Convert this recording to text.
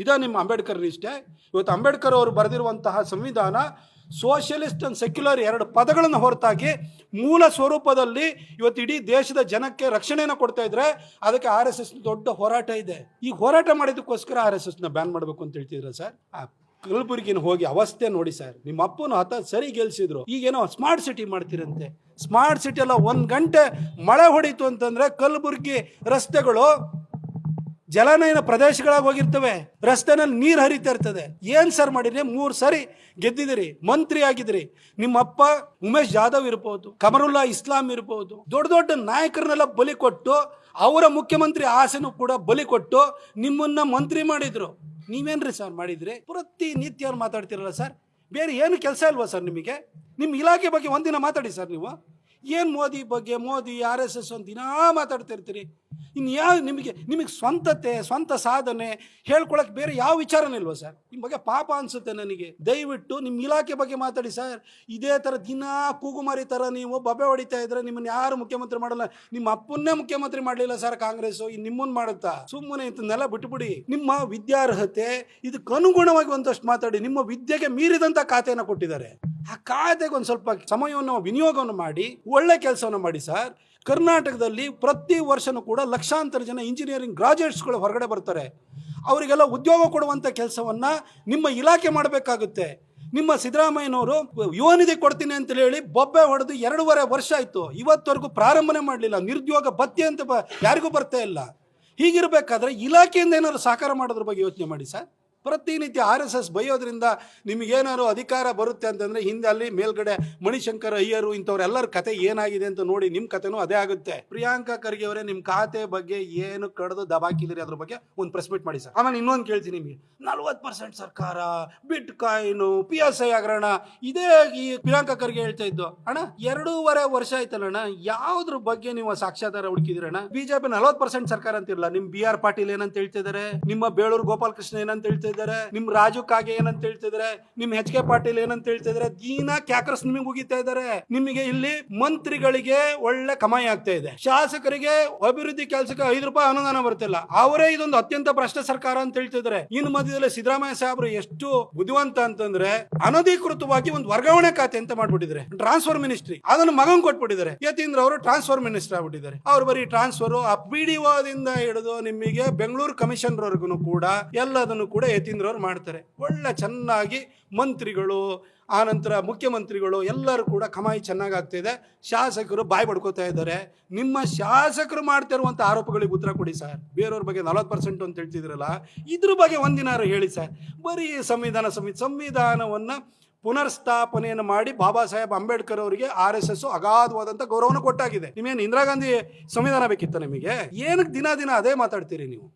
ಇದೇ ನಿಮ್ಮ ಅಂಬೇಡ್ಕರ್ ನಿಷ್ಠೆ ಇವತ್ತು ಅಂಬೇಡ್ಕರ್ ಅವರು ಬರೆದಿರುವಂತಹ ಸಂವಿಧಾನ ಸೋಷಿಯಲಿಸ್ಟ್ ಅಂಡ್ ಸೆಕ್ಯುಲರ್ ಎರಡು ಪದಗಳನ್ನು ಹೊರತಾಗಿ ಮೂಲ ಸ್ವರೂಪದಲ್ಲಿ ಇವತ್ತು ಇಡೀ ದೇಶದ ಜನಕ್ಕೆ ರಕ್ಷಣೆಯನ್ನು ಕೊಡ್ತಾ ಇದ್ರೆ ಅದಕ್ಕೆ ಆರ್ ಎಸ್ ಎಸ್ ದೊಡ್ಡ ಹೋರಾಟ ಇದೆ. ಈ ಹೋರಾಟ ಮಾಡಿದ್ದಕ್ಕೋಸ್ಕರ ಆರ್ ಎಸ್ ಎಸ್ನ ಬ್ಯಾನ್ ಮಾಡಬೇಕು ಅಂತ ಹೇಳ್ತಿದ್ರ ಸರ್? ಆ ಕಲಬುರಗಿನ ಹೋಗಿ ಅವಸ್ಥೆ ನೋಡಿ ಸರ್. ನಿಮ್ಮ ಅಪ್ಪನ ಹತ ಸರಿ ಗೆಲ್ಸಿದ್ರು. ಈಗೇನೋ ಸ್ಮಾರ್ಟ್ ಸಿಟಿ ಮಾಡ್ತಿರಂತೆ. ಸ್ಮಾರ್ಟ್ ಸಿಟಿ ಎಲ್ಲ ಒಂದು ಗಂಟೆ ಮಳೆ ಹೊಡೀತು ಅಂತಂದ್ರೆ ಕಲಬುರಗಿ ರಸ್ತೆಗಳು ಜಲನಯನ ಪ್ರದೇಶಗಳಾಗಿ ಹೋಗಿರ್ತವೆ. ರಸ್ತೆನಲ್ಲಿ ನೀರು ಹರಿತಾ ಇರ್ತದೆ. ಏನ್ ಸರ್ ಮಾಡಿದ್ರಿ? ಮೂರು ಸರಿ ಗೆದ್ದಿದಿರಿ ಮಂತ್ರಿ ಆಗಿದ್ರಿ ನಿಮ್ಮ ಅಪ್ಪ ಉಮೇಶ್ ಜಾಧವ್ ಇರ್ಬೋದು, ಕಮರುಲ್ಲಾ ಇಸ್ಲಾಂ ಇರ್ಬೋದು, ದೊಡ್ಡ ದೊಡ್ಡ ನಾಯಕರನ್ನೆಲ್ಲ ಬಲಿ ಕೊಟ್ಟು, ಅವರ ಮುಖ್ಯಮಂತ್ರಿ ಆಸೆನೂ ಕೂಡ ಬಲಿ ಕೊಟ್ಟು ನಿಮ್ಮನ್ನ ಮಂತ್ರಿ ಮಾಡಿದ್ರು. ನೀವೇನ್ರಿ ಸರ್ ಮಾಡಿದ್ರಿ? ಪ್ರತಿನಿತ್ಯ ಅವ್ರು ಮಾತಾಡ್ತಿರಲ್ಲ ಸರ್. ಬೇರೆ ಏನು ಕೆಲಸ ಇಲ್ವಾ ಸರ್ ನಿಮಗೆ? ನಿಮ್ಮ ಇಲಾಖೆ ಬಗ್ಗೆ ಒಂದಿನ ಮಾತಾಡಿ ಸರ್ ನೀವು. ಏನು ಮೋದಿ ಬಗ್ಗೆ ಮೋದಿ, ಆರ್ ಎಸ್ ಎಸ್ ಒಂದು ದಿನ ಮಾತಾಡ್ತಾ ಇರ್ತೀರಿ ಇನ್ನು ಯಾವ ನಿಮಗೆ ನಿಮಗೆ ಸ್ವಂತತೆ, ಸ್ವಂತ ಸಾಧನೆ ಹೇಳ್ಕೊಳಕ್ಕೆ ಬೇರೆ ಯಾವ ವಿಚಾರನೇ ಇಲ್ವ ಸರ್? ನಿಮ್ಮ ಬಗ್ಗೆ ಪಾಪ ಅನಿಸುತ್ತೆ ನನಗೆ. ದಯವಿಟ್ಟು ನಿಮ್ಮ ಇಲಾಖೆ ಬಗ್ಗೆ ಮಾತಾಡಿ ಸರ್. ಇದೇ ಥರ ದಿನ ಕೂಗುಮಾರಿ ಥರ ನೀವು ಬಬೆ ಹೊಡಿತಾ ಇದ್ರೆ ನಿಮ್ಮನ್ನು ಯಾರು ಮುಖ್ಯಮಂತ್ರಿ ಮಾಡಲ್ಲ. ನಿಮ್ಮ ಅಪ್ಪನ್ನೇ ಮುಖ್ಯಮಂತ್ರಿ ಮಾಡಲಿಲ್ಲ ಸರ್ ಕಾಂಗ್ರೆಸ್ಸು. ಇನ್ನು ನಿಮ್ಮನ್ನು ಮಾಡುತ್ತಾ? ಸುಮ್ಮನೆ ಇಂಥನ್ನೆಲ್ಲ ಬಿಟ್ಬಿಡಿ. ನಿಮ್ಮ ವಿದ್ಯಾರ್ಹತೆ ಇದಕ್ಕೆ ಅನುಗುಣವಾಗಿ ಒಂದಷ್ಟು ಮಾತಾಡಿ. ನಿಮ್ಮ ವಿದ್ಯೆಗೆ ಮೀರಿದಂಥ ಖಾತೆಯನ್ನು ಕೊಟ್ಟಿದ್ದಾರೆ. ಆ ಕಾಯ್ದೆಗೆ ಒಂದು ಸ್ವಲ್ಪ ಸಮಯವನ್ನು, ವಿನಿಯೋಗವನ್ನು ಮಾಡಿ, ಒಳ್ಳೆ ಕೆಲಸವನ್ನು ಮಾಡಿ ಸರ್. ಕರ್ನಾಟಕದಲ್ಲಿ ಪ್ರತಿ ವರ್ಷನೂ ಕೂಡ ಲಕ್ಷಾಂತರ ಜನ ಇಂಜಿನಿಯರಿಂಗ್ ಗ್ರಾಜುಯೇಟ್ಸ್ಗಳು ಹೊರಗಡೆ ಬರ್ತಾರೆ. ಅವರಿಗೆಲ್ಲ ಉದ್ಯೋಗ ಕೊಡುವಂಥ ಕೆಲಸವನ್ನು ನಿಮ್ಮ ಇಲಾಖೆ ಮಾಡಬೇಕಾಗುತ್ತೆ. ನಿಮ್ಮ ಸಿದ್ದರಾಮಯ್ಯನವರು ಯುವನಿಧಿ ಕೊಡ್ತೀನಿ ಅಂತ ಹೇಳಿ ಬೊಬ್ಬೆ ಹೊಡೆದು ಎರಡೂವರೆ ವರ್ಷ ಆಯಿತು. ಇವತ್ತವರೆಗೂ ಪ್ರಾರಂಭನೆ ಮಾಡಲಿಲ್ಲ. ನಿರುದ್ಯೋಗ ಭತ್ಯೆ ಅಂತ ಯಾರಿಗೂ ಬರ್ತಾ ಇಲ್ಲ. ಹೀಗಿರಬೇಕಾದ್ರೆ ಇಲಾಖೆಯಿಂದ ಏನಾದ್ರು ಸಹಕಾರ ಮಾಡೋದ್ರ ಬಗ್ಗೆ ಯೋಚನೆ ಮಾಡಿ ಸರ್. ಪ್ರತಿನಿತ್ಯ ಆರ್ ಎಸ್ ಎಸ್ ಬೈಯೋದ್ರಿಂದ ನಿಮಗೇನಾದ್ರು ಅಧಿಕಾರ ಬರುತ್ತೆ ಅಂತಂದರೆ ಹಿಂದೆ ಅಲ್ಲಿ ಮೇಲ್ಗಡೆ ಮಣಿಶಂಕರ್ ಅಯ್ಯರು ಇಂಥವ್ರೆಲ್ಲರ ಕತೆ ಏನಾಗಿದೆ ಅಂತ ನೋಡಿ ನಿಮ್ಮ ಕತೆನೂ ಅದೇ ಆಗುತ್ತೆ. ಪ್ರಿಯಾಂಕಾ ಖರ್ಗೆ ಅವರೇ ನಿಮ್ಮ ಖಾತೆ ಬಗ್ಗೆ ಏನು ಕಡ್ದು ದಬಾಕಿದಿರಿ ಅದ್ರ ಬಗ್ಗೆ ಒಂದು ಪ್ರೆಸ್ ಮೀಟ್ ಮಾಡಿ ಸರ್. ಆಮೇಲೆ ಇನ್ನೊಂದು ಕೇಳ್ತೀನಿ ನಿಮಗೆ. ನಲ್ವತ್ತು ಪರ್ಸೆಂಟ್ ಸರ್ಕಾರ bit coin P S I ಹಗರಣ, ಇದೇ ಈ ಪ್ರಿಯಾಂಕಾ ಖರ್ಗೆ ಹೇಳ್ತಾ ಇದ್ದು. ಅಣ್ಣ, ಎರಡೂವರೆ ವರ್ಷ ಆಯ್ತಲ್ಲ ಅಣ್ಣ, ಯಾವ್ದ್ರ ಬಗ್ಗೆ ನೀವು ಸಾಕ್ಷ್ಯಾಧಾರ ಹುಡುಕಿದಿರಣ್ಣ ಬಿಜೆಪಿ ನಲ್ವತ್ತು ಪರ್ಸೆಂಟ್ ಸರ್ಕಾರ ಅಂತಿರಲ್ಲ ನಿಮ್ಮ ಬಿ ಆರ್ ಪಾಟೀಲ್ ಏನಂತ ಹೇಳ್ತಿದ್ದಾರೆ ನಿಮ್ಮ ಬೇಳೂರು ಗೋಪಾಲಕೃಷ್ಣ ಏನಂತ ಹೇಳ್ತಿದ್ದಾರೆ ನಿಮ್ ರಾಜು ಕಾಗೆ ಏನಂತ ಹೇಳ್ತಿದ್ರೆ ನಿಮ್ ಎಚ್ ಕೆ ಪಾಟೀಲ್ ಏನಂತ ಹೇಳ್ತಿದ್ರೆ ದೀನಾ ಕ್ಯಾಕ್ರಸ್ ನಿಮಗೆ ಉಗಿತಾ ಇದ್ದಾರೆ. ನಿಮಗೆ ಇಲ್ಲಿ ಮಂತ್ರಿಗಳಿಗೆ ಒಳ್ಳೆ ಕಮಾಯಿ ಆಗ್ತಾ ಇದೆ. ಶಾಸಕರಿಗೆ ಅಭಿವೃದ್ಧಿ ಕೆಲಸಕ್ಕೆ ಐದು ರೂಪಾಯಿ ಅನುದಾನ ಬರ್ತಿಲ್ಲ ಅವರೇ ಇದೊಂದು ಅತ್ಯಂತ ಭ್ರಷ್ಟ ಸರ್ಕಾರ ಅಂತ ಹೇಳ್ತಿದ್ದಾರೆ. ಇನ್ ಮಧ್ಯದಲ್ಲಿ ಸಿದ್ದರಾಮಯ್ಯ ಸಾಹೇಬರು ಎಷ್ಟು ಬುದ್ಧಿವಂತ ಅಂತಂದ್ರೆ, ಅನಧಿಕೃತವಾಗಿ ಒಂದು ವರ್ಗಾವಣೆ ಖಾತೆ ಅಂತ ಮಾಡ್ಬಿಟ್ಟಿದ್ರೆ ಟ್ರಾನ್ಸ್ಫರ್ ಮಿನಿಸ್ಟ್ರಿ. ಅದನ್ನು ಮಗನ್ ಕೊಟ್ಬಿಟ್ಟಿದ್ದಾರೆ. ಯತೀಂದ್ರ ಅವರು ಟ್ರಾನ್ಸ್ಫರ್ ಮಿನಿಸ್ಟರ್ ಆಗ್ಬಿಟ್ಟಿದ್ದಾರೆ. ಅವ್ರು ಬರೀ ಟ್ರಾನ್ಸ್ಫರ್, ಆ ಪಿ ಡಿ ದಿಂದ ಹಿಡಿದು ನಿಮಗೆ ಬೆಂಗಳೂರು ಕಮಿಷನರ್ ವರ್ಗು ಕೂಡ ಎಲ್ಲದನ್ನು ಕೂಡ ಯತೀಂದ್ರ ಅವ್ರು ಮಾಡ್ತಾರೆ. ಒಳ್ಳೆ ಚೆನ್ನಾಗಿ ಮಂತ್ರಿಗಳು, ಆನಂತರ ಮುಖ್ಯಮಂತ್ರಿಗಳು ಎಲ್ಲರೂ ಕೂಡ ಕಮಾಯಿ ಚೆನ್ನಾಗಿ ಆಗ್ತಿದೆ ಶಾಸಕರು ಬಾಯಿ ಪಡ್ಕೋತಾ ಇದ್ದಾರೆ. ನಿಮ್ಮ ಶಾಸಕರು ಮಾಡ್ತಿರುವಂಥ ಆರೋಪಗಳಿಗೆ ಉತ್ತರ ಕೊಡಿ ಸರ್. ಬೇರೆಯವ್ರ ಬಗ್ಗೆ ನಲವತ್ತು ಪರ್ಸೆಂಟ್ ಅಂತ ಹೇಳ್ತಿದ್ರಲ್ಲ, ಇದ್ರ ಬಗ್ಗೆ ಒಂದಿನಾರು ಹೇಳಿ ಸರ್. ಬರೀ ಸಂವಿಧಾನ ಸಮಿತಿ, ಸಂವಿಧಾನವನ್ನು ಪುನರ್ಸ್ಥಾಪನೆಯನ್ನು ಮಾಡಿ ಬಾಬಾ ಸಾಹೇಬ್ ಅಂಬೇಡ್ಕರ್ ಅವರಿಗೆ ಆರ್ ಎಸ್ ಎಸ್ ಅಗಾಧವಾದಂಥ ಗೌರವನ ಕೊಟ್ಟಾಗಿದೆ. ನಿಮೇನು ಇಂದಿರಾ ಗಾಂಧಿ ಸಂವಿಧಾನ ಬೇಕಿತ್ತ ನಿಮಗೆ? ಏನಕ್ಕೆ ದಿನ ದಿನ ಅದೇ ಮಾತಾಡ್ತೀರಿ ನೀವು?